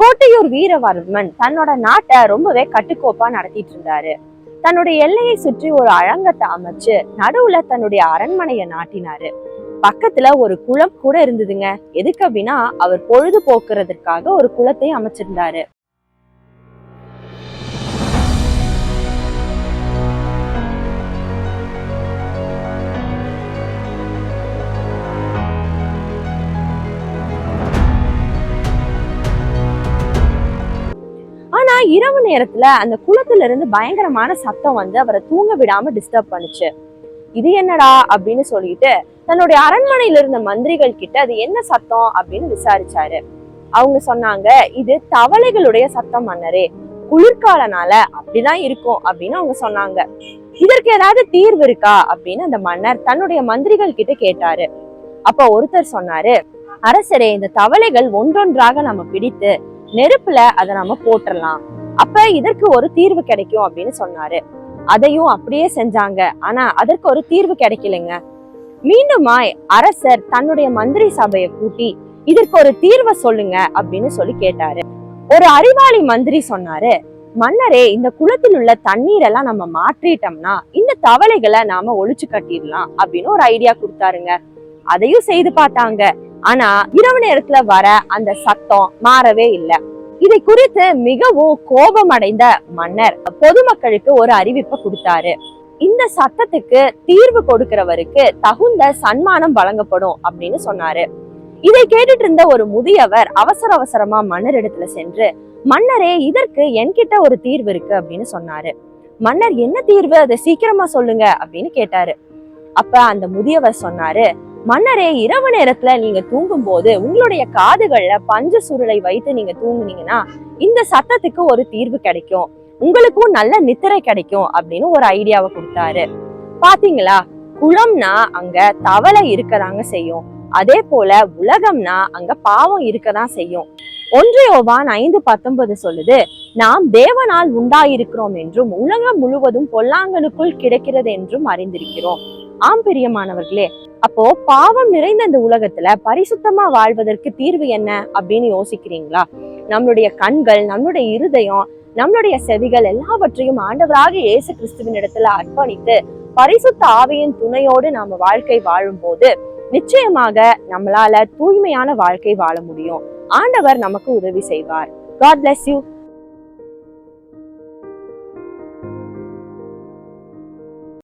கோட்டையூர் வீரவர்மன் தன்னோட நாட்டை ரொம்பவே கட்டுக்கோப்பா நடத்திட்டு இருந்தாரு. தன்னுடைய எல்லையை சுற்றி ஒரு அழங்கத்தை அமைச்சு நடுவுல தன்னுடைய அரண்மனையை நாட்டினாரு. பக்கத்துல ஒரு குளம் கூட இருந்ததுங்க. எதுக்கு அப்படின்னா அவர் பொழுது போக்குறதுக்காக ஒரு குளத்தை அமைச்சிருந்தாரு. இரவு நேரத்துல அந்த குளத்துல இருந்து பயங்கரமான சத்தம் வந்து அவரை தூங்க விடாம டிஸ்டர்ப் பண்ணுச்சு. இது என்னடா அப்படின்னு சொல்லிட்டு தன்னுடைய அரண்மனையில இருந்த மந்திரிகள் கிட்ட அது என்ன சத்தம் அப்படின்னு விசாரிச்சாரு. அவங்க சொன்னாங்க இது தவளைகளுடைய சத்தம் மன்னரே குளிர்காலனால அப்படிதான் இருக்கும் அப்படின்னு அவங்க சொன்னாங்க. இதற்கு ஏதாவது தீர்வு இருக்கா அப்படின்னு அந்த மன்னர் தன்னுடைய மந்திரிகள் கிட்ட கேட்டாரு. அப்ப ஒருத்தர் சொன்னாரு அரசரே இந்த தவளைகள் ஒன்றொன்றாக நம்ம பிடித்து நெருப்புல அதை நம்ம போட்டுறலாம். அப்ப இதற்கு ஒரு தீர்வு கிடைக்கும் அப்படின்னு சொன்னாரு. அதையும் அப்படியே செஞ்சாங்க. ஆனா அதற்கு ஒரு தீர்வு கிடைக்கலைங்க. மீண்டுமாய் அரசர் தன்னுடைய மந்திரி சபையை கூட்டி இதற்கு ஒரு தீர்வை சொல்லுங்க அப்படின்னு சொல்லி கேட்டாரு. ஒரு அறிவாளி மந்திரி சொன்னாரு மன்னரே இந்த குளத்தில் உள்ள தண்ணீர் எல்லாம் நம்ம மாற்றிட்டோம்னா இந்த தவளைகளை நாம ஒழிச்சு கட்டிடலாம் அப்படின்னு ஒரு ஐடியா கொடுத்தாருங்க. அதையும் செய்து பார்த்தாங்க. ஆனா இரவு நேரத்துல வர அந்த சத்தம் மாறவே இல்லை. இதை குறித்து மிகவும் கோபம் அடைந்த மன்னர் பொதுமக்களுக்கு ஒரு அறிவிப்பை கொடுத்தாரு. இந்த சத்தத்துக்கு தீர்வு கொடுக்கிறவருக்கு தகுந்த சன்மானம் வழங்கப்படும் அப்படின்னு சொன்னாரு. இதை கேட்டுட்டு இருந்த ஒரு முதியவர் அவசர அவசரமா மன்னர் இடத்துல சென்று மன்னரே இதற்கு என்கிட்ட ஒரு தீர்வு இருக்கு அப்படின்னு சொன்னாரு. மன்னர் என்ன தீர்வு? அதை சீக்கிரமா சொல்லுங்க அப்படின்னு கேட்டாரு. அப்ப அந்த முதியவர் சொன்னாரு மன்னரே இரவு நேரத்துல நீங்க தூங்கும் போது உங்களுடைய காதுகள்ல பஞ்ச சுருளை வைத்து நீங்க தூங்குனீங்கன்னா இந்த சத்தத்துக்கு ஒரு தீர்வு கிடைக்கும். உங்களுக்கும் நல்ல நித்திரை கிடைக்கும் அப்படின்னு ஒரு ஐடியாவை கொடுத்தாரு. பாத்தீங்களா? குளம்னா அங்க தவளை இருக்கதாங்க செய்யும். அதே போல உலகம்னா அங்க பாவம் இருக்கதான் செய்யும். ஒன்றையோவான் ஐந்து பத்தொன்பது சொல்லுது நாம் தேவனால் உண்டாயிருக்கிறோம் என்றும் உலகம் முழுவதும் பொல்லாங்கனுக்குள் கிடைக்கிறது என்றும் அறிந்திருக்கிறோம். ஆம் பிரியமானவர்களே அப்போ பாவம் நிறைந்த இந்த உலகத்துல பரிசுத்தமா வாழ்வதற்கு தீர்வு என்ன அப்படின்னு யோசிக்கிறீங்களா? நம்மளுடைய கண்கள் நம்மளுடைய இருதயம் நம்மளுடைய செவிகள் எல்லாவற்றையும் ஆண்டவராக இயேசு கிறிஸ்துவின் இடத்துல அர்ப்பணித்து பரிசுத்த ஆவியின் துணையோடு நாம வாழ்க்கை வாழும் போது நிச்சயமாக நம்மளால தூய்மையான வாழ்க்கை வாழ முடியும். ஆண்டவர் நமக்கு உதவி செய்வார். God bless you